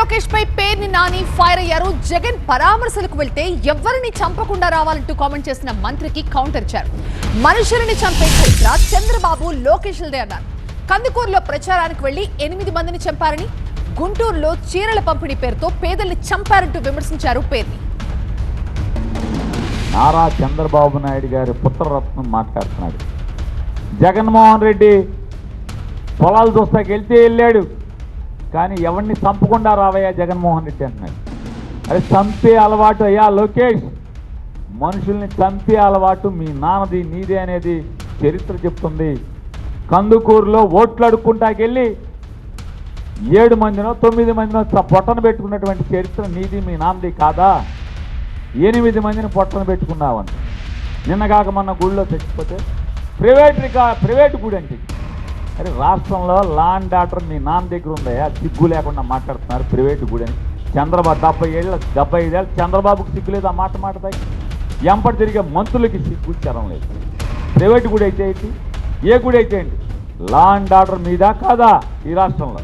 లోకేష్ పై పేర్ని నాని ఫైర్ అయ్యారు. జగన్ పరామర్శలకు వెళ్తే ఎవరిని చంపకుండా రావాలంటూ కామెంట్ చేసిన మంత్రికి కౌంటర్ ఇచ్చారు. మనుషులని చంపే చరిత్ర చంద్రబాబు లోకేష్లదే అన్నారు. కందుకూరులో ప్రచారానికి వెళ్ళి ఎనిమిది మందిని చంపారని గుంటూరులో చీరల పంపిణీ పేరుతో పేదల్ని చంపారంటూ విమర్శించారు పేర్ని. నారా చంద్రబాబు నాయుడు గారి పుత్రరత్నం మాట్లాడుతున్నాడు. జగన్మోహన్ రెడ్డి పొలాలు చూస్తాకి వెళ్తే వెళ్ళాడు. కానీ ఎవరిని చంపకుండా రావయ్యా జగన్మోహన్ రెడ్డి అంటున్నాడు. అరే చంపే అలవాటు అయ్యా లోకేష్. మనుషుల్ని చంపే అలవాటు మీ నాన్నది నీదే అనేది చరిత్ర చెప్తుంది. కందుకూరులో ఓట్లు అడుక్కుంటాకెళ్ళి ఏడు మందినో తొమ్మిది మందినో పొట్టన పెట్టుకున్నటువంటి చరిత్ర నీది మీ నాన్నది కాదా? ఎనిమిది మందిని పొట్టన పెట్టుకున్నావని. నిన్నగాక మొన్న గుళ్ళో చచ్చిపోతే ప్రైవేట్ రికా ప్రైవేట్ గుడి అంటే అరే రాష్ట్రంలో లాండ్ ఆర్డర్ మీ నాన్న దగ్గర ఉందయా సిగ్గు లేకుండా మాట్లాడుతున్నారు ప్రైవేట్ గుడి అని. చంద్రబాబు డెబ్బై ఏళ్ళ డెబ్బై ఐదేళ్ళు చంద్రబాబుకి సిగ్గు లేదు ఆ మాట మాటతాయి. ఎంపటి తిరిగే మంత్రులకి సిగ్గు చరం లేదు. ప్రైవేట్ గుడి అయితే ఏంటి? ఏ గుడి అయితే ఏంటి? లాండ్ ఆర్డర్ మీద కాదా ఈ రాష్ట్రంలో?